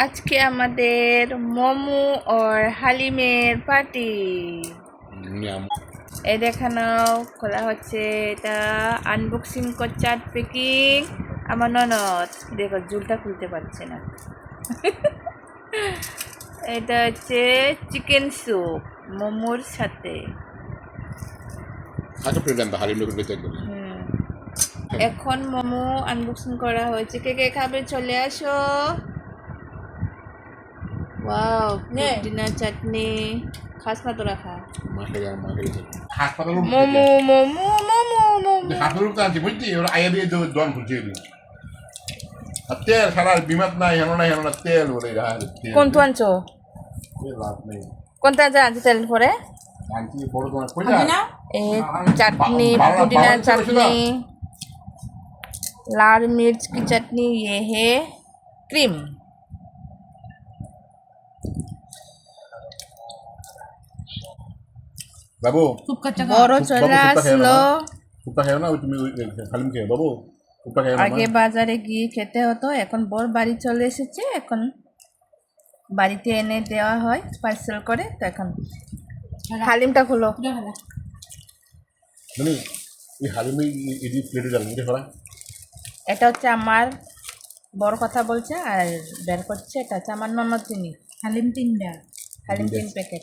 আজকে আমাদের মোমো আর হালিমের পার্টি. এই দেখানো খোলা হচ্ছে এটা আনবক্সিং করছে আট প্যাকিং আমার ননদ দেখো জুলটা খুলতে পারছে না। এটা হচ্ছে চিকেন স্যুপ মোমোর সাথে. হুম। এখন মোমো আনবক্সিং করা হয়েছে। কে কে খাবে? চলে আসো। ওয়াও ডিনার চাটনি খাস না তোরা খা Masa yang masa itu. Hospital room. Momo momo momo momo Di hospital room kan bukannya orang ayah dia tuh doang kunci itu. Hotel salah bimat na yang mana yang mana hotel boleh dah hotel. কোনটো আনছো Ini lah nih. কোনটা যা আনছো তেল পরে Nanti baru tuh punya. এ চাটনি বাংলা- পুদিনা বাংলা ছিল চাটনি লাল मिर्च की चटनी ये है क्रीम Babu. বড় চলে আসলো। Suka kayak mana তুমি halim kayak babu. Suka kayak আগে বাজারে গিয়ে খেতে হতো এখন বর বাড়ি চলে এসেছে এখন বাড়িতে এনে দেওয়া হয় পার্সেল করে তো এখন হালিমটা খুলো। ini plate jalan ini এটা হচ্ছে আমার বড় কথা বলছে আর বের করছে এটা হচ্ছে আমার ননদ তিনি হালিম তিনটা হালিম তিন প্যাকেট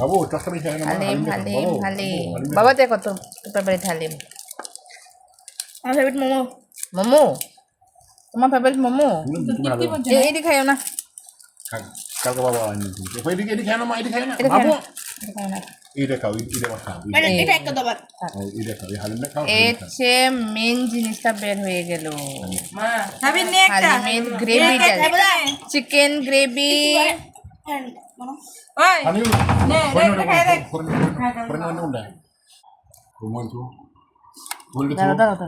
বাবু চাষটা বেশি বাবা দেখো তো তোমার হালিম আমার ফেভারিট মোমো মোমো তোমার ফেভারিট মোমো এইটি খাইও না কালকে বাবা আনি এটি খাইও না এটি খাইও চিকেন গ্রেভি ഉണ്ട്